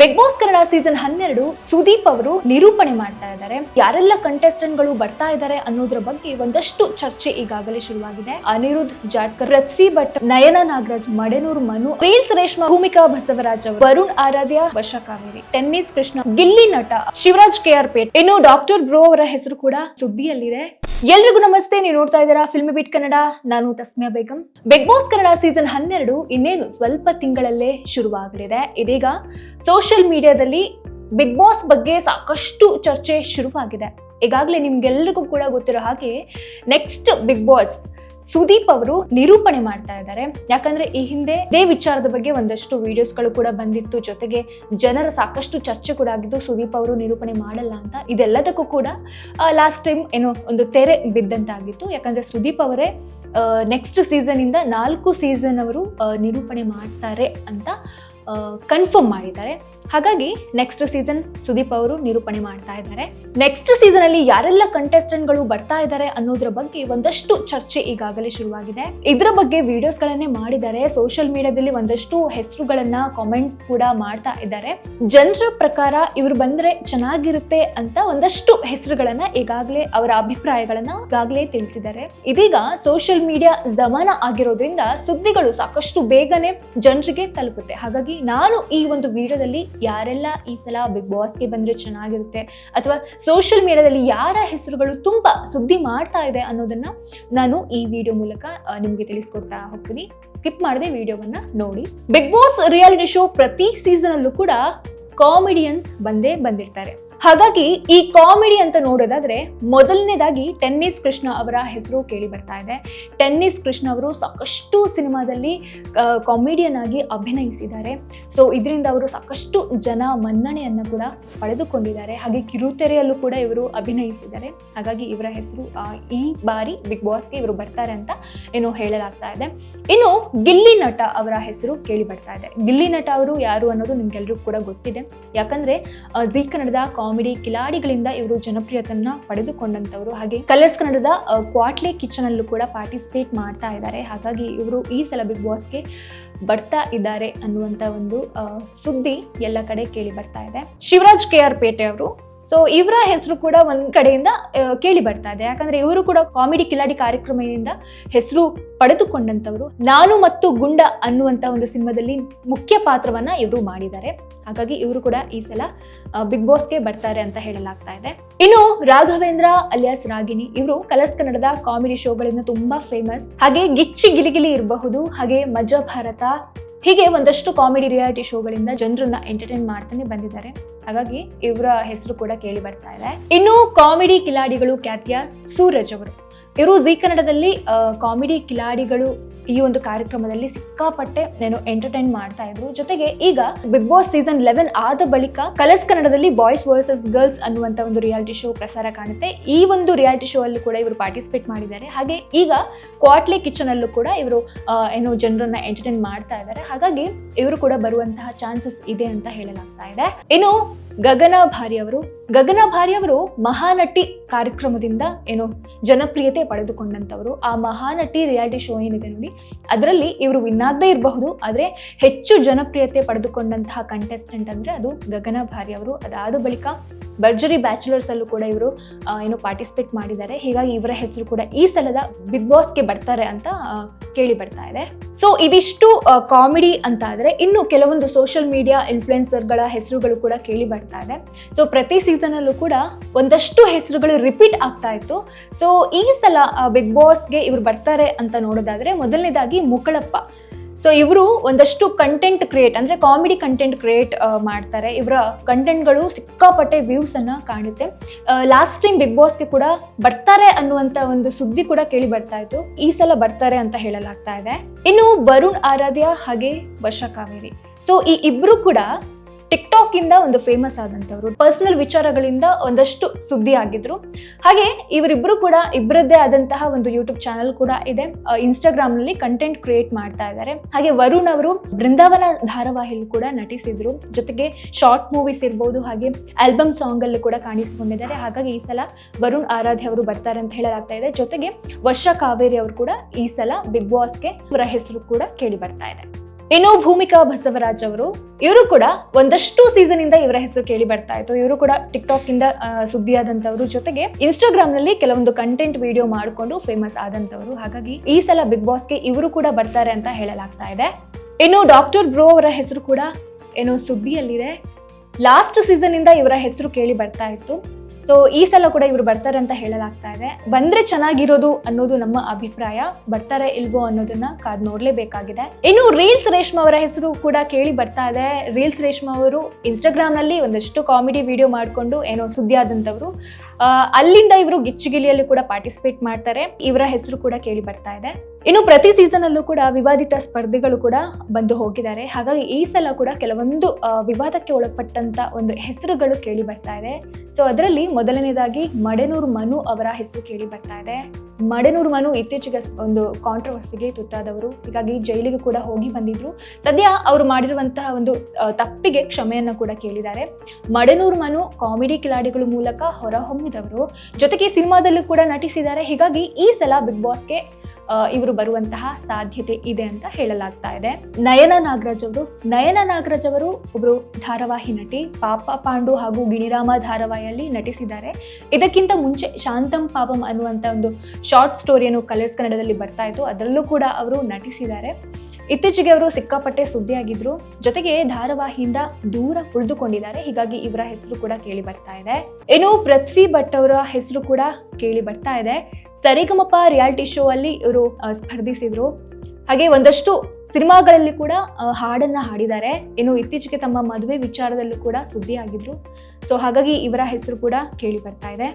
Big boss Kannada season ಹನ್ನೆರಡು ಸುದೀಪ್ ಅವರು ನಿರೂಪಣೆ ಮಾಡ್ತಾ ಇದ್ದಾರೆ. ಯಾರೆಲ್ಲ ಕಂಟೆಸ್ಟೆಂಟ್ಗಳು ಬರ್ತಾ ಇದ್ದಾರೆ ಅನ್ನೋದ್ರ ಬಗ್ಗೆ ಒಂದಷ್ಟು ಚರ್ಚೆ ಈಗಾಗಲೇ ಶುರುವಾಗಿದೆ. ಅನಿರುದ್ಧ, ಜಾಟ್ಕರ್, ಪೃಥ್ವಿ ಭಟ್, ನಯನ ನಾಗರಾಜ್, ಮಡೆನೂರ್ ಮನು ರೀಲ್ಸ್ ರೇಷ್ಮಾ ಭೂಮಿಕಾ ಬಸವರಾಜ್ ಅವರು, ವರುಣ್ ಆರಾಧ್ಯ, ವರ್ಷ ಕಾವೇರಿ, ಟೆನ್ನಿಸ್ ಕೃಷ್ಣ, ಗಿಲ್ಲಿ ನಟ, ಶಿವರಾಜ್ ಕೆ ಆರ್ ಪೇಟ್, ಇನ್ನು ಡಾಕ್ಟರ್ ಬ್ರೋ ಅವರ ಹೆಸರು ಕೂಡ ಸುದ್ದಿಯಲ್ಲಿದೆ. ಎಲ್ರಿಗೂ ನಮಸ್ತೆ, ನೀವು ನೋಡ್ತಾ ಇದ್ದೀರಾ ಫಿಲ್ಮ್ ಬಿಟ್ ಕನ್ನಡ ನಾನು Tasmiya Begum. Bigg Boss Kannada season ಹನ್ನೆರಡು ಇನ್ನೇನು ಸ್ವಲ್ಪ ತಿಂಗಳಲ್ಲೇ ಶುರುವಾಗಲಿದೆ. ಇದೀಗ ಸೋಷಿಯಲ್ ಮೀಡಿಯಾದಲ್ಲಿ ಬಿಗ್ ಬಾಸ್ ಬಗ್ಗೆ ಸಾಕಷ್ಟು ಚರ್ಚೆ ಶುರುವಾಗಿದೆ. ಈಗಾಗಲೇ ನಿಮ್ಗೆಲ್ರಿಗೂ ಕೂಡ ಗೊತ್ತಿರೋ ಹಾಗೆ ನೆಕ್ಸ್ಟ್ ಬಿಗ್ ಬಾಸ್ ಸುದೀಪ್ ಅವರು ನಿರೂಪಣೆ ಮಾಡ್ತಾ ಇದ್ದಾರೆ. ಯಾಕಂದ್ರೆ ಈ ಹಿಂದೆ ಇದೇ ವಿಚಾರದ ಬಗ್ಗೆ ಒಂದಷ್ಟು ವಿಡಿಯೋಸ್ಗಳು ಕೂಡ ಬಂದಿತ್ತು. ಜೊತೆಗೆ ಜನರ ಸಾಕಷ್ಟು ಚರ್ಚೆ ಕೂಡ ಆಗಿದ್ದು ಸುದೀಪ್ ಅವರು ನಿರೂಪಣೆ ಮಾಡಲ್ಲ ಅಂತ ಇದೆಲ್ಲದಕ್ಕೂ ಕೂಡ ಲಾಸ್ಟ್ ಟೈಮ್ ಏನೋ ಒಂದು ತೆರೆ ಬಿದ್ದಂತಾಗಿತ್ತು. ಯಾಕಂದ್ರೆ ಸುದೀಪ್ ಅವರೇ ನೆಕ್ಸ್ಟ್ ಸೀಸನ್ ಇಂದ ನಾಲ್ಕು ಸೀಸನ್ ಅವರು ನಿರೂಪಣೆ ಮಾಡ್ತಾರೆ ಅಂತ ಕನ್ಫರ್ಮ್ ಮಾಡಿದ್ದಾರೆ. ಹಾಗಾಗಿ ನೆಕ್ಸ್ಟ್ ಸೀಸನ್ ಸುದೀಪ್ ಅವರು ನಿರೂಪಣೆ ಮಾಡ್ತಾ ಇದ್ದಾರೆ. ನೆಕ್ಸ್ಟ್ ಸೀಸನ್ ಅಲ್ಲಿ ಯಾರೆಲ್ಲ ಕಂಟೆಸ್ಟೆಂಟ್ಗಳು ಬರ್ತಾ ಇದ್ದಾರೆ ಅನ್ನೋದ್ರ ಬಗ್ಗೆ ಒಂದಷ್ಟು ಚರ್ಚೆ ಈಗಾಗಲೇ ಶುರುವಾಗಿದೆ. ಇದರ ಬಗ್ಗೆ ವಿಡಿಯೋಸ್ ಗಳನ್ನೇ ಮಾಡಿದ್ದಾರೆ. ಸೋಷಿಯಲ್ ಮೀಡಿಯಾದಲ್ಲಿ ಒಂದಷ್ಟು ಹೆಸರುಗಳನ್ನ ಕಾಮೆಂಟ್ಸ್ ಕೂಡ ಮಾಡ್ತಾ ಇದ್ದಾರೆ. ಜನರ ಪ್ರಕಾರ ಇವ್ರು ಬಂದ್ರೆ ಚೆನ್ನಾಗಿರುತ್ತೆ ಅಂತ ಒಂದಷ್ಟು ಹೆಸರುಗಳನ್ನ ಈಗಾಗಲೇ ಅವರ ಅಭಿಪ್ರಾಯಗಳನ್ನ ಈಗಾಗಲೇ ತಿಳಿಸಿದ್ದಾರೆ. ಇದೀಗ ಸೋಷಿಯಲ್ ಮೀಡಿಯಾ ಜಮಾನ ಆಗಿರೋದ್ರಿಂದ ಸುದ್ದಿಗಳು ಸಾಕಷ್ಟು ಬೇಗನೆ ಜನರಿಗೆ ತಲುಪುತ್ತೆ. ಹಾಗಾಗಿ ನಾನು ಈ ಒಂದು ವಿಡಿಯೋದಲ್ಲಿ ಯಾರೆಲ್ಲ ಈ ಸಲ ಬಿಗ್ ಬಾಸ್ಗೆ ಬಂದ್ರೆ ಚೆನ್ನಾಗಿರುತ್ತೆ? ಅಥವಾ ಸೋಷಿಯಲ್ ಮೀಡಿಯಾದಲ್ಲಿ ಯಾರ ಹೆಸರುಗಳು ತುಂಬಾ ಸುದ್ದಿ ಮಾಡ್ತಾ ಇದೆ ಅನ್ನೋದನ್ನ ನಾನು ಈ ವಿಡಿಯೋ ಮೂಲಕ ನಿಮಗೆ ತಿಳಿಸ್ಕೊಡ್ತಾ ಹೋಗ್ತೀನಿ. ಸ್ಕಿಪ್ ಮಾಡದೆ ವಿಡಿಯೋವನ್ನ ನೋಡಿ. ಬಿಗ್ ಬಾಸ್ ರಿಯಾಲಿಟಿ ಶೋ ಪ್ರತಿ ಸೀಸನ್ ಅಲ್ಲೂ ಕೂಡ ಕಾಮಿಡಿಯನ್ಸ್ ಬಂದೇ ಬಂದಿರ್ತಾರೆ. ಹಾಗಾಗಿ ಈ ಕಾಮಿಡಿ ಅಂತ ನೋಡೋದಾದ್ರೆ ಮೊದಲನೇದಾಗಿ ಟೆನ್ನಿಸ್ ಕೃಷ್ಣ ಅವರ ಹೆಸರು ಕೇಳಿ ಬರ್ತಾ ಇದೆ. ಟೆನ್ನಿಸ್ ಕೃಷ್ಣ ಅವರು ಸಾಕಷ್ಟು ಸಿನಿಮಾದಲ್ಲಿ ಕಾಮಿಡಿಯನ್ ಆಗಿ ಅಭಿನಯಿಸಿದ್ದಾರೆ. ಸೊ ಇದರಿಂದ ಅವರು ಸಾಕಷ್ಟು ಜನ ಮನ್ನಣೆಯನ್ನು ಕೂಡ ಪಡೆದುಕೊಂಡಿದ್ದಾರೆ. ಹಾಗೆ ಕಿರುತೆರೆಯಲ್ಲೂ ಕೂಡ ಇವರು ಅಭಿನಯಿಸಿದ್ದಾರೆ. ಹಾಗಾಗಿ ಇವರ ಹೆಸರು ಈ ಬಾರಿ ಬಿಗ್ ಬಾಸ್ಗೆ ಇವರು ಬರ್ತಾರೆ ಅಂತ ಏನು ಹೇಳಲಾಗ್ತಾ ಇದೆ. ಇನ್ನು ಗಿಲ್ಲಿ ನಟ ಅವರ ಹೆಸರು ಕೇಳಿ ಬರ್ತಾ ಇದೆ. ಗಿಲ್ಲಿ ನಟ ಅವರು ಯಾರು ಅನ್ನೋದು ನಿಮ್ಗೆಲ್ರಿಗೂ ಕೂಡ ಗೊತ್ತಿದೆ. ಯಾಕಂದ್ರೆ ಜೀ ಕನ್ನಡದ ಕಾಮಿಡಿ ಕಿಲಾಡಿಗಳಿಂದ ಇವರು ಜನಪ್ರಿಯತೆಯನ್ನ ಪಡೆದುಕೊಂಡಂತವರು ಹಾಗೆ ಕಲರ್ಸ್ ಕನ್ನಡದ ಕ್ವಾಟ್ಲೆ ಕಿಚನ್ ಅಲ್ಲೂ ಕೂಡ ಪಾರ್ಟಿಸಿಪೇಟ್ ಮಾಡ್ತಾ ಇದ್ದಾರೆ. ಹಾಗಾಗಿ ಇವರು ಈ ಸಲ ಬಿಗ್ ಬಾಸ್ಗೆ ಬರ್ತಾ ಇದ್ದಾರೆ ಅನ್ನುವಂತ ಒಂದು ಸುದ್ದಿ ಎಲ್ಲ ಕಡೆ ಕೇಳಿ ಬರ್ತಾ ಇದೆ. ಶಿವರಾಜ್ ಕೆ ಆರ್ ಪೇಟೆ ಅವರು ಸೊ ಇವರ ಹೆಸರು ಕೂಡ ಒಂದ್ ಕಡೆಯಿಂದ ಕೇಳಿ ಬರ್ತಾ ಇದೆ. ಯಾಕಂದ್ರೆ ಇವರು ಕೂಡ ಕಾಮಿಡಿ ಕಿಲಾಡಿ ಕಾರ್ಯಕ್ರಮದಿಂದ ಹೆಸರು ಪಡೆದುಕೊಂಡಂತವರು ನಾನು ಮತ್ತು ಗುಂಡ ಅನ್ನುವಂತ ಒಂದು ಸಿನಿಮಾದಲ್ಲಿ ಮುಖ್ಯ ಪಾತ್ರವನ್ನ ಇವರು ಮಾಡಿದ್ದಾರೆ. ಹಾಗಾಗಿ ಇವರು ಕೂಡ ಈ ಸಲ ಬಿಗ್ ಬಾಸ್ಗೆ ಬರ್ತಾರೆ ಅಂತ ಹೇಳಲಾಗ್ತಾ ಇದೆ. ಇನ್ನು ರಾಘವೇಂದ್ರ ಅಲಿಯಾಸ್ ರಾಗಿಣಿ, ಇವರು ಕಲರ್ಸ್ ಕನ್ನಡದ ಕಾಮಿಡಿ ಶೋಗಳಿಂದ ತುಂಬಾ ಫೇಮಸ್ ಹಾಗೆ ಗಿಚ್ಚಿ ಗಿಲಿಗಿಲಿ ಇರಬಹುದು, ಹಾಗೆ ಮಜಾ ಭಾರತ, ಹೀಗೆ ಒಂದಷ್ಟು ಕಾಮಿಡಿ ರಿಯಾಲಿಟಿ ಶೋಗಳಿಂದ ಜನರನ್ನ ಎಂಟರ್ಟೈನ್ ಮಾಡ್ತಾನೆ ಬಂದಿದ್ದಾರೆ. ಹಾಗಾಗಿ ಇವರ ಹೆಸರು ಕೂಡ ಕೇಳಿ ಬರ್ತಾ ಇದೆ. ಇನ್ನು ಕಾಮಿಡಿ ಕಿಲಾಡಿಗಳು ಖ್ಯಾತಿಯ ಸೂರಜ್ ಅವರು. ಇವರು ಜಿ ಕನ್ನಡದಲ್ಲಿ ಕಾಮಿಡಿ ಕಿಲಾಡಿಗಳು ಈ ಒಂದು ಕಾರ್ಯಕ್ರಮದಲ್ಲಿ ಸಿಕ್ಕಾಪಟ್ಟೆ ನಾನು ಎಂಟರ್ಟೈನ್ ಮಾಡ್ತಾ ಇದ್ರು. ಜೊತೆಗೆ ಈಗ ಬಿಗ್ ಬಾಸ್ ಸೀಸನ್ ಲೆವೆನ್ ಆದ ಬಳಿಕ ಕಲರ್ಸ್ ಕನ್ನಡದಲ್ಲಿ ಬಾಯ್ಸ್ ವರ್ಸಸ್ ಗರ್ಲ್ಸ್ ಅನ್ನುವಂತ ಒಂದು ರಿಯಾಲಿಟಿ ಶೋ ಪ್ರಸಾರ ಕಾಣುತ್ತೆ. ಈ ಒಂದು ರಿಯಾಲಿಟಿ ಶೋ ಅಲ್ಲಿ ಕೂಡ ಇವರು ಪಾರ್ಟಿಸಿಪೇಟ್ ಮಾಡಿದ್ದಾರೆ. ಹಾಗೆ ಈಗ ಕ್ವಾಟ್ಲೆ ಕಿಚನ್ ಅಲ್ಲೂ ಕೂಡ ಇವರು ಏನು ಜನರನ್ನ ಎಂಟರ್ಟೈನ್ ಮಾಡ್ತಾ ಇದ್ದಾರೆ. ಹಾಗಾಗಿ ಇವರು ಕೂಡ ಬರುವಂತಹ ಚಾನ್ಸಸ್ ಇದೆ ಅಂತ ಹೇಳಲಾಗ್ತಾ ಇದೆ. ಇನ್ನು ಗಗನ ಭಾರಿ ಅವರು. ಗಗನ ಭಾರಿ ಅವರು ಮಹಾನಟಿ ಕಾರ್ಯಕ್ರಮದಿಂದ ಏನು ಜನಪ್ರಿಯತೆ ಪಡೆದುಕೊಂಡಂತವರು ಆ ಮಹಾನಟಿ ರಿಯಾಲಿಟಿ ಶೋ ಏನಿದೆ ನೋಡಿ, ಅದರಲ್ಲಿ ಇವರು ವಿನ್ ಆಗದೇ ಇರಬಹುದು, ಆದರೆ ಹೆಚ್ಚು ಜನಪ್ರಿಯತೆ ಪಡೆದುಕೊಂಡಂತಹ ಕಂಟೆಸ್ಟೆಂಟ್ ಅಂದ್ರೆ ಅದು ಗಗನ ಭಾರಿ ಅವರು. ಅದಾದ ಬಳಿಕ ಭರ್ಜರಿ ಬ್ಯಾಚುಲರ್ಸ್ ಅಲ್ಲೂ ಕೂಡ ಇವರು ಏನು ಪಾರ್ಟಿಸಿಪೇಟ್ ಮಾಡಿದ್ದಾರೆ. ಹೀಗಾಗಿ ಇವರ ಹೆಸರು ಕೂಡ ಈ ಸಲದ ಬಿಗ್ ಬಾಸ್ಗೆ ಬರ್ತಾರೆ ಅಂತ ಕೇಳಿ ಬರ್ತಾ ಇದೆ. ಸೊ ಇದಿಷ್ಟು ಕಾಮಿಡಿ ಅಂತ ಆದರೆ ಇನ್ನು ಕೆಲವೊಂದು ಸೋಷಿಯಲ್ ಮೀಡಿಯಾ ಇನ್ಫ್ಲುಯೆನ್ಸರ್ಗಳ ಹೆಸರುಗಳು ಕೂಡ ಕೇಳಿ ಬರ್ತಾ ಇದೆ. ಸೊ ಪ್ರತಿ ಸೀಸನ್ ಅಲ್ಲೂ ಕೂಡ ಒಂದಷ್ಟು ಹೆಸರುಗಳು ರಿಪೀಟ್ ಆಗ್ತಾ ಇತ್ತು. ಸೊ ಈ ಸಲ ಬಿಗ್ ಬಾಸ್ಗೆ ಇವರು ಬರ್ತಾರೆ ಅಂತ ನೋಡೋದಾದ್ರೆ ಮೊದಲನೇದಾಗಿ ಮುಕಳಪ್ಪ. ಸೊ ಇವರು ಒಂದಷ್ಟು ಕಂಟೆಂಟ್ ಕ್ರಿಯೇಟ್ ಅಂದರೆ ಕಾಮಿಡಿ ಕಂಟೆಂಟ್ ಕ್ರಿಯೇಟ್ ಮಾಡ್ತಾರೆ. ಇವರ ಕಂಟೆಂಟ್ಗಳು ಸಿಕ್ಕಾಪಟ್ಟೆ ವ್ಯೂಸ್ ಅನ್ನ ಕಾಣುತ್ತೆ. ಲಾಸ್ಟ್ ಟೈಮ್ ಬಿಗ್ ಬಾಸ್ಗೆ ಕೂಡ ಬರ್ತಾರೆ ಅನ್ನುವಂಥ ಒಂದು ಸುದ್ದಿ ಕೂಡ ಕೇಳಿ ಬರ್ತಾ ಇತ್ತು. ಈ ಸಲ ಬರ್ತಾರೆ ಅಂತ ಹೇಳಲಾಗ್ತಾ ಇದೆ. ಇನ್ನು ವರುಣ್ ಆರಾಧ್ಯ ಹಾಗೆ ವರ್ಷ ಕಾವೇರಿ. ಸೊ ಈ ಇಬ್ಬರು ಕೂಡ ಟಿಕ್ಟಾಕ್ ಇಂದ ಒಂದು ಫೇಮಸ್ ಆದಂತವ್ರು ಪರ್ಸನಲ್ ವಿಚಾರಗಳಿಂದ ಒಂದಷ್ಟು ಸುದ್ದಿ ಆಗಿದ್ರು. ಹಾಗೆ ಇವರಿಬ್ರು ಕೂಡ ಇಬ್ಬರದ್ದೇ ಆದಂತಹ ಒಂದು ಯೂಟ್ಯೂಬ್ ಚಾನಲ್ ಕೂಡ ಇದೆ. ಇನ್ಸ್ಟಾಗ್ರಾಮ್ನಲ್ಲಿ ಕಂಟೆಂಟ್ ಕ್ರಿಯೇಟ್ ಮಾಡ್ತಾ ಇದ್ದಾರೆ ಹಾಗೆ ವರುಣ್ ಅವರು ಬೃಂದಾವನ ಧಾರಾವಾಹಿಯಲ್ಲಿ ಕೂಡ ನಟಿಸಿದ್ರು. ಜೊತೆಗೆ ಶಾರ್ಟ್ ಮೂವೀಸ್ ಇರ್ಬೋದು, ಹಾಗೆ ಆಲ್ಬಮ್ ಸಾಂಗ್ ಅಲ್ಲಿ ಕೂಡ ಕಾಣಿಸಿಕೊಂಡಿದ್ದಾರೆ. ಹಾಗಾಗಿ ಈ ಸಲ ವರುಣ್ ಆರಾಧ್ಯ ಅವರು ಬರ್ತಾರೆ ಅಂತ ಹೇಳಲಾಗ್ತಾ ಇದೆ. ಜೊತೆಗೆ ವರ್ಷ ಕಾವೇರಿ ಅವರು ಕೂಡ ಈ ಸಲ ಬಿಗ್ ಬಾಸ್ಗೆ ಅವರ ಹೆಸರು ಕೂಡ ಕೇಳಿ ಬರ್ತಾ ಇದೆ. ಇನ್ನು ಭೂಮಿಕಾ ಬಸವರಾಜ್ ಅವರು, ಇವರು ಕೂಡ ಒಂದಷ್ಟು ಸೀಸನ್ ಇಂದ ಇವರ ಹೆಸರು ಕೇಳಿ ಬರ್ತಾ ಇತ್ತು. ಇವರು ಕೂಡ ಟಿಕ್ ಟಾಕ್ ಇಂದ ಸುದ್ದಿಯಾದಂತವರು ಜೊತೆಗೆ ಇನ್ಸ್ಟಾಗ್ರಾಮ್ನಲ್ಲಿ ಕೆಲವೊಂದು ಕಂಟೆಂಟ್ ವಿಡಿಯೋ ಮಾಡಿಕೊಂಡು ಫೇಮಸ್ ಆದಂತವರು ಹಾಗಾಗಿ ಈ ಸಲ ಬಿಗ್ ಬಾಸ್ಗೆ ಇವರು ಕೂಡ ಬರ್ತಾರೆ ಅಂತ ಹೇಳಲಾಗ್ತಾ ಇದೆ. ಇನ್ನು ಡಾಕ್ಟರ್ ಬ್ರೋ ಅವರ ಹೆಸರು ಕೂಡ ಏನೋ ಸುದ್ದಿಯಲ್ಲಿದೆ. ಲಾಸ್ಟ್ ಸೀಸನ್ ಇಂದ ಇವರ ಹೆಸರು ಕೇಳಿ ಬರ್ತಾ ಇತ್ತು. ಸೊ ಈ ಸಲ ಕೂಡ ಇವರು ಬರ್ತಾರೆ ಅಂತ ಹೇಳಲಾಗ್ತಾ ಇದೆ. ಬಂದ್ರೆ ಚೆನ್ನಾಗಿರೋದು ಅನ್ನೋದು ನಮ್ಮ ಅಭಿಪ್ರಾಯ. ಬರ್ತಾರೆ ಇಲ್ವೋ ಅನ್ನೋದನ್ನ ಕಾದ್ ನೋಡ್ಲೇಬೇಕಾಗಿದೆ. ಇನ್ನು ರೀಲ್ಸ್ ರೇಷ್ಮಾ ಅವರ ಹೆಸರು ಕೂಡ ಕೇಳಿ ಬರ್ತಾ ಇದೆ. ರೀಲ್ಸ್ ರೇಷ್ಮಾ ಅವರು ಇನ್ಸ್ಟಾಗ್ರಾಮ್ನಲ್ಲಿ ಒಂದಷ್ಟು ಕಾಮಿಡಿ ವಿಡಿಯೋ ಮಾಡಿಕೊಂಡು ಏನೋ ಸುದ್ದಿ ಆದಂತವ್ರು ಅಲ್ಲಿಂದ ಇವರು ಗಿಚ್ಚುಗಿಲಿಯಲ್ಲಿ ಕೂಡ ಪಾರ್ಟಿಸಿಪೇಟ್ ಮಾಡ್ತಾರೆ. ಇವರ ಹೆಸರು ಕೂಡ ಕೇಳಿ ಬರ್ತಾ ಇದೆ. ಇನ್ನು ಪ್ರತಿ ಸೀಸನ್ ಅಲ್ಲೂ ಕೂಡ ವಿವಾದಿತ ಸ್ಪರ್ಧೆಗಳು ಕೂಡ ಬಂದು ಹೋಗಿದ್ದಾರೆ. ಹಾಗಾಗಿ ಈ ಸಲ ಕೂಡ ಕೆಲವೊಂದು ವಿವಾದಕ್ಕೆ ಒಳಪಟ್ಟಂತ ಒಂದು ಹೆಸರುಗಳು ಕೇಳಿ ಬರ್ತಾ ಇದೆ. ಸೊ ಅದರಲ್ಲಿ ಮೊದಲನೇದಾಗಿ ಮಡೆನೂರ್ ಮನು ಅವರ ಹೆಸರು ಕೇಳಿ ಬರ್ತಾ ಇದೆ. ಮಡೆನೂರ್ ಮನು ಇತ್ತೀಚೆಗೆ ಒಂದು ಕಾಂಟ್ರವರ್ಸಿಗೆ ತುತ್ತಾದವರು. ಹೀಗಾಗಿ ಜೈಲಿಗೆ ಕೂಡ ಹೋಗಿ ಬಂದಿದ್ರು. ಸದ್ಯ ಅವರು ಮಾಡಿರುವಂತಹ ಒಂದು ತಪ್ಪಿಗೆ ಕ್ಷಮೆಯನ್ನ ಕೂಡ ಕೇಳಿದ್ದಾರೆ. ಮಡೆನೂರ್ ಮನು ಕಾಮಿಡಿ ಕಿಲಾಡಿಗಳ ಮೂಲಕ ಹೊರಹೊಮ್ಮಿದವರು. ಜೊತೆಗೆ ಸಿನಿಮಾದಲ್ಲೂ ಕೂಡ ನಟಿಸಿದ್ದಾರೆ. ಹೀಗಾಗಿ ಈ ಸಲ ಬಿಗ್ ಬಾಸ್ಗೆ ಇವರು ಬರುವಂತಹ ಸಾಧ್ಯತೆ ಇದೆ ಅಂತ ಹೇಳಲಾಗ್ತಾ ಇದೆ. ನಯನ ನಾಗರಾಜ್ ಅವರು, ನಯನ ನಾಗರಾಜ್ ಅವರು ಒಬ್ರು ಧಾರಾವಾಹಿ ನಟಿ, ಪಾಪ ಪಾಂಡು ಹಾಗೂ ಗಿಣಿರಾಮ ಧಾರಾವಾಹಿಯಲ್ಲಿ ನಟಿಸಿದ್ದಾರೆ. ಇದಕ್ಕಿಂತ ಮುಂಚೆ ಶಾಂತಂ ಪಾಪಂ ಅನ್ನುವಂತ ಒಂದು ಶಾರ್ಟ್ ಸ್ಟೋರಿಯನ್ನು ಕಲರ್ಸ್ ಕನ್ನಡದಲ್ಲಿ ಬರ್ತಾ ಇತ್ತು. ಅದರಲ್ಲೂ ಕೂಡ ಅವರು ನಟಿಸಿದ್ದಾರೆ. ಇತ್ತೀಚೆಗೆ ಅವರು ಸಿಕ್ಕಾಪಟ್ಟೆ ಸುದ್ದಿಯಾಗಿದ್ರು. ಜೊತೆಗೆ ಧಾರಾವಾಹಿಯಿಂದ ದೂರ ಉಳಿದುಕೊಂಡಿದ್ದಾರೆ. ಹೀಗಾಗಿ ಇವರ ಹೆಸರು ಕೂಡ ಕೇಳಿ ಬರ್ತಾ ಇದೆ. ಇನ್ನು ಪೃಥ್ವಿ ಭಟ್ ಅವರ ಹೆಸರು ಕೂಡ ಕೇಳಿ ಬರ್ತಾ ಇದೆ. ಸರಿಗಮಪ ರಿಯಾಲಿಟಿ ಶೋ ಅಲ್ಲಿ ಇವರು ಸ್ಪರ್ಧಿಸಿದ್ರು. ಹಾಗೆ ಒಂದಷ್ಟು ಸಿನಿಮಾಗಳಲ್ಲಿ ಕೂಡ ಹಾಡನ್ನ ಹಾಡಿದ್ದಾರೆ. ಇನ್ನು ಇತ್ತೀಚೆಗೆ ತಮ್ಮ ಮದುವೆ ವಿಚಾರದಲ್ಲೂ ಕೂಡ ಸುದ್ದಿ ಆಗಿದ್ರು. ಸೊ ಹಾಗಾಗಿ ಇವರ ಹೆಸರು ಕೂಡ ಕೇಳಿ ಬರ್ತಾ ಇದೆ.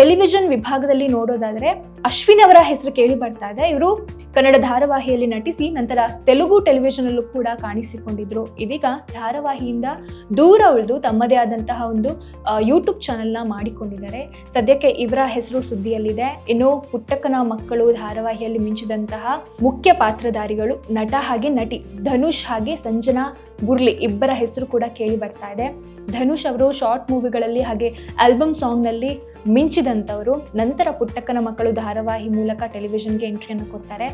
ಟೆಲಿವಿಷನ್ ವಿಭಾಗದಲ್ಲಿ ನೋಡೋದಾದ್ರೆ, ಅಶ್ವಿನ್ ಅವರ ಹೆಸರು ಕೇಳಿ ಬರ್ತಾ ಇದೆ. ಇವರು ಕನ್ನಡ ಧಾರಾವಾಹಿಯಲ್ಲಿ ನಟಿಸಿ ನಂತರ ತೆಲುಗು ಟೆಲಿವಿಷನ್ ಅಲ್ಲೂ ಕೂಡ ಕಾಣಿಸಿಕೊಂಡಿದ್ರು. ಇದೀಗ ಧಾರಾವಾಹಿಯಿಂದ ದೂರ ಉಳಿದು ತಮ್ಮದೇ ಆದಂತಹ ಒಂದು ಯೂಟ್ಯೂಬ್ ಚಾನೆಲ್ನ ಮಾಡಿಕೊಂಡಿದ್ದಾರೆ. ಸದ್ಯಕ್ಕೆ ಇವರ ಹೆಸರು ಸುದ್ದಿಯಲ್ಲಿದೆ. ಇನ್ನು ಪುಟ್ಟಕ್ಕನ ಮಕ್ಕಳು ಧಾರಾವಾಹಿಯಲ್ಲಿ ಮಿಂಚಿದಂತಹ ಮುಖ್ಯ ಪಾತ್ರಧಾರಿಗಳು ನಟ ಹಾಗೆ ನಟಿ ಧನುಷ್ ಹಾಗೆ ಸಂಜನಾ ಗುರ್ಲಿ ಇಬ್ಬರ ಹೆಸರು ಕೂಡ ಕೇಳಿ ಬರ್ತಾ ಇದೆ. ಧನುಷ್ ಅವರು ಶಾರ್ಟ್ ಮೂವಿಗಳಲ್ಲಿ ಹಾಗೆ ಆಲ್ಬಮ್ ಸಾಂಗ್ನಲ್ಲಿ ಮಿಂಚಿದಂಥವರು. ನಂತರ ಪುಟ್ಟಕ್ಕನ ಮಕ್ಕಳು ಧಾರಾವಾಹಿ ಮೂಲಕ ಟೆಲಿವಿಷನ್ಗೆ ಎಂಟ್ರಿಯನ್ನು ಕೊಡ್ತಾರೆ.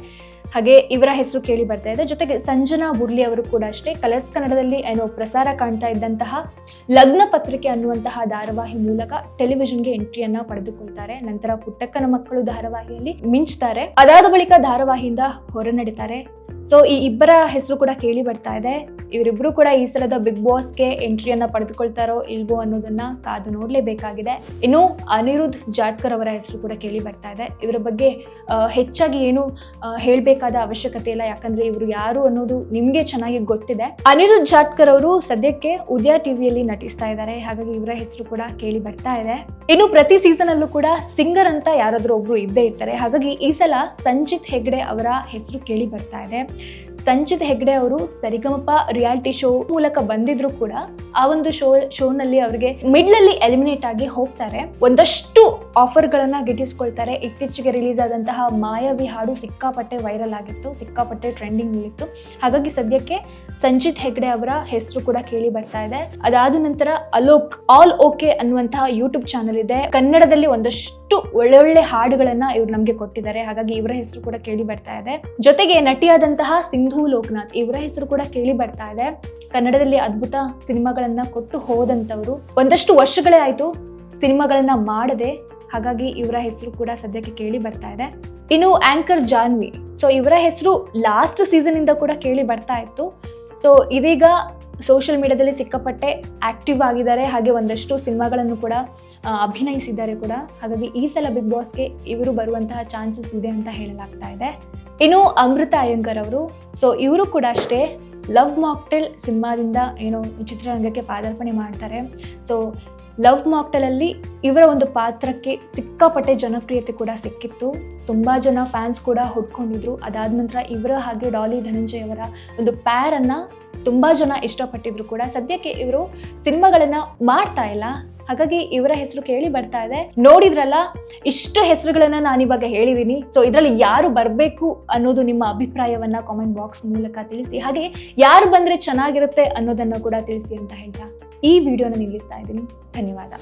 ಹಾಗೆ ಇವರ ಹೆಸರು ಕೇಳಿ ಬರ್ತಾ ಇದೆ. ಜೊತೆಗೆ ಸಂಜನಾ ಬುರ್ಲಿ ಅವರು ಕೂಡ ಅಷ್ಟೇ ಕಲರ್ಸ್ ಕನ್ನಡದಲ್ಲಿ ಏನೋ ಪ್ರಸಾರ ಕಾಣ್ತಾ ಇದ್ದಂತಹ ಲಗ್ನ ಪತ್ರಿಕೆ ಅನ್ನುವಂತಹ ಧಾರಾವಾಹಿ ಮೂಲಕ ಟೆಲಿವಿಷನ್ಗೆ ಎಂಟ್ರಿಯನ್ನ ಪಡೆದುಕೊಳ್ತಾರೆ. ನಂತರ ಪುಟ್ಟಕ್ಕನ ಮಕ್ಕಳು ಧಾರಾವಾಹಿಯಲ್ಲಿ ಮಿಂಚ್ತಾರೆ. ಅದಾದ ಬಳಿಕ ಧಾರಾವಾಹಿಯಿಂದ ಹೊರ ನಡೀತಾರೆ ಸೊ ಈ ಇಬ್ಬರ ಹೆಸರು ಕೂಡ ಕೇಳಿ ಬರ್ತಾ ಇದೆ. ಇವರಿಬ್ರು ಕೂಡ ಈ ಸಲದ ಬಿಗ್ ಬಾಸ್ಗೆ ಎಂಟ್ರಿಯನ್ನ ಪಡೆದುಕೊಳ್ತಾರೋ ಇಲ್ವೋ ಅನ್ನೋದನ್ನ ಕಾದು ನೋಡಲೇಬೇಕಾಗಿದೆ. ಇನ್ನು ಅನಿರುದ್ಧ್ ಜಾಟ್ಕರ್ ಅವರ ಹೆಸರು ಕೂಡ ಕೇಳಿ ಬರ್ತಾ ಇದೆ. ಇವರ ಬಗ್ಗೆ ಹೆಚ್ಚಾಗಿ ಏನು ಹೇಳಬೇಕಾದ ಹೇಳ್ಬೇಕಾದ ಅವಶ್ಯಕತೆ ಇಲ್ಲ. ಯಾಕಂದ್ರೆ ಇವರು ಯಾರು ಅನ್ನೋದು ನಿಮ್ಗೆ ಚೆನ್ನಾಗಿ ಗೊತ್ತಿದೆ. ಅನಿರುದ್ಧ್ ಜಾಟ್ಕರ್ ಅವರು ಸದ್ಯಕ್ಕೆ ಉದಯ ಟಿವಿಯಲ್ಲಿ ನಟಿಸ್ತಾ ಇದ್ದಾರೆ. ಹಾಗಾಗಿ ಇವರ ಹೆಸರು ಕೂಡ ಕೇಳಿ ಬರ್ತಾ ಇದೆ. ಇನ್ನು ಪ್ರತಿ ಸೀಸನ್ ಅಲ್ಲೂ ಕೂಡ ಸಿಂಗರ್ ಅಂತ ಯಾರಾದ್ರೂ ಒಬ್ರು ಇದ್ದೇ ಇರ್ತಾರೆ. ಹಾಗಾಗಿ ಈ ಸಲ ಸಂಚಿತ್ ಹೆಗ್ಡೆ ಅವರ ಹೆಸರು ಕೇಳಿ ಬರ್ತಾ ಇದೆ. ಸಂಚಿತ್ ಹೆಗ್ಡೆ ಅವರು ಸರಿಗಮಪ ರಿಯಾಲಿಟಿ ಶೋ ಮೂಲಕ ಬಂದಿದ್ರು ಕೂಡ ಆ ಒಂದು ಶೋ ಶೋನಲ್ಲಿ ಅವರಿಗೆ ಮಿಡ್ಲ್ ಅಲ್ಲಿ ಎಲಿಮಿನೇಟ್ ಆಗಿ ಹೋಗ್ತಾರೆ. ಒಂದಷ್ಟು ಆಫರ್ ಗಳನ್ನ ಗಿಟ್ಟಿಸ್ಕೊಳ್ತಾರೆ. ಇತ್ತೀಚೆಗೆ ರಿಲೀಸ್ ಆದಂತಹ ಮಾಯಾವಿ ಹಾಡು ಸಿಕ್ಕಾಪಟ್ಟೆ ವೈರಲ್ ಆಗಿತ್ತು, ಸಿಕ್ಕಾಪಟ್ಟೆ ಟ್ರೆಂಡಿಂಗ್ ಇತ್ತು. ಹಾಗಾಗಿ ಸದ್ಯಕ್ಕೆ ಸಂಜಿತ್ ಹೆಗ್ಡೆ ಅವರ ಹೆಸರು ಕೂಡ ಕೇಳಿ ಬರ್ತಾ ಇದೆ. ಅದಾದ ನಂತರ ಅಲೋಕ್ ಆಲ್ ಓಕೆ ಅನ್ನುವಂತಹ ಯೂಟ್ಯೂಬ್ ಚಾನಲ್ ಇದೆ. ಕನ್ನಡದಲ್ಲಿ ಒಂದಷ್ಟು ಒಳ್ಳೊಳ್ಳೆ ಹಾಡುಗಳನ್ನ ಇವ್ರು ನಮ್ಗೆ ಕೊಟ್ಟಿದ್ದಾರೆ. ಹಾಗಾಗಿ ಇವರ ಹೆಸರು ಕೂಡ ಕೇಳಿ ಬರ್ತಾ ಇದೆ. ಜೊತೆಗೆ ನಟಿಯಾದಂತಹ ಸಿಂಧು ಲೋಕನಾಥ್, ಇವರ ಹೆಸರು ಕೂಡ ಕೇಳಿ ಬರ್ತಾ ಕನ್ನಡದಲ್ಲಿ ಅದ್ಭುತ ಸಿನಿಮಾಗಳನ್ನ ಕೊಟ್ಟು ಹೋದಂಥವ್ರು. ಒಂದಷ್ಟು ವರ್ಷಗಳೇ ಆಯ್ತು ಸಿನಿಮಾಗಳನ್ನ ಮಾಡದೆ. ಹಾಗಾಗಿ ಇವರ ಹೆಸರು ಕೂಡ ಸದ್ಯಕ್ಕೆ ಕೇಳಿ ಬರ್ತಾ ಇದೆ. ಇನ್ನು ಆಂಕರ್ ಜಾನ್ವಿ. ಸೊ ಇವರ ಹೆಸರು ಲಾಸ್ಟ್ ಸೀಸನ್ ಇಂದ ಕೂಡ ಕೇಳಿ ಬರ್ತಾ ಇತ್ತು. ಸೊ ಇದೀಗ ಸೋಷಿಯಲ್ ಮೀಡಿಯಾದಲ್ಲಿ ಸಿಕ್ಕಾಪಟ್ಟೆ ಆಕ್ಟಿವ್ ಆಗಿದ್ದಾರೆ. ಹಾಗೆ ಒಂದಷ್ಟು ಸಿನಿಮಾಗಳನ್ನು ಕೂಡ ಅಭಿನಯಿಸಿದ್ದಾರೆ ಕೂಡ. ಹಾಗಾಗಿ ಈ ಸಲ ಬಿಗ್ ಬಾಸ್ಗೆ ಇವರು ಬರುವಂತಹ ಚಾನ್ಸಸ್ ಇದೆ ಅಂತ ಹೇಳಲಾಗ್ತಾ ಇದೆ. ಇನ್ನು ಅಮೃತ ಅಯ್ಯಂಕರ್ ಅವರು. ಸೊ ಇವರು ಕೂಡ ಅಷ್ಟೇ ಲವ್ ಮಾಕ್ಟೆಲ್ ಸಿನಿಮಾದಿಂದ ಏನೋ ಚಿತ್ರರಂಗಕ್ಕೆ ಪಾದಾರ್ಪಣೆ ಮಾಡ್ತಾರೆ. ಸೊ ಲವ್ ಮಾಕ್ಟೆಲಲ್ಲಿ ಇವರ ಒಂದು ಪಾತ್ರಕ್ಕೆ ಸಿಕ್ಕಾಪಟ್ಟೆ ಜನಪ್ರಿಯತೆ ಕೂಡ ಸಿಕ್ಕಿತ್ತು. ತುಂಬಾ ಜನ ಫ್ಯಾನ್ಸ್ ಕೂಡ ಹುಡ್ಕೊಂಡಿದ್ರು. ಅದಾದ ನಂತರ ಇವರ ಹಾಗೆ ಡಾಲಿ ಧನಂಜಯ್ ಅವರ ಒಂದು ಪ್ಯಾರನ್ನು ತುಂಬಾ ಜನ ಇಷ್ಟಪಟ್ಟಿದ್ರು ಕೂಡ. ಸದ್ಯಕ್ಕೆ ಇವರು ಸಿನಿಮಾಗಳನ್ನ ಮಾಡ್ತಾ ಇಲ್ಲ. ಹಾಗಾಗಿ ಇವರ ಹೆಸರು ಕೇಳಿ ಬರ್ತಾ ಇದೆ. ನೋಡಿದ್ರಲ್ಲ, ಇಷ್ಟು ಹೆಸರುಗಳನ್ನ ನಾನು ಇವಾಗ ಹೇಳಿದ್ದೀನಿ ಸೊ ಇದರಲ್ಲಿ ಯಾರು ಬರಬೇಕು ಅನ್ನೋದು ನಿಮ್ಮ ಅಭಿಪ್ರಾಯವನ್ನ ಕಾಮೆಂಟ್ ಬಾಕ್ಸ್ ಮೂಲಕ ತಿಳಿಸಿ. ಹಾಗೆ ಯಾರು ಬಂದ್ರೆ ಚೆನ್ನಾಗಿರುತ್ತೆ ಅನ್ನೋದನ್ನ ಕೂಡ ತಿಳಿಸಿ ಅಂತ ಹೇಳ್ತಾ ಈ ವಿಡಿಯೋನ ನಿಲ್ಲಿಸ್ತಾ ಇದ್ದೀನಿ. ಧನ್ಯವಾದ.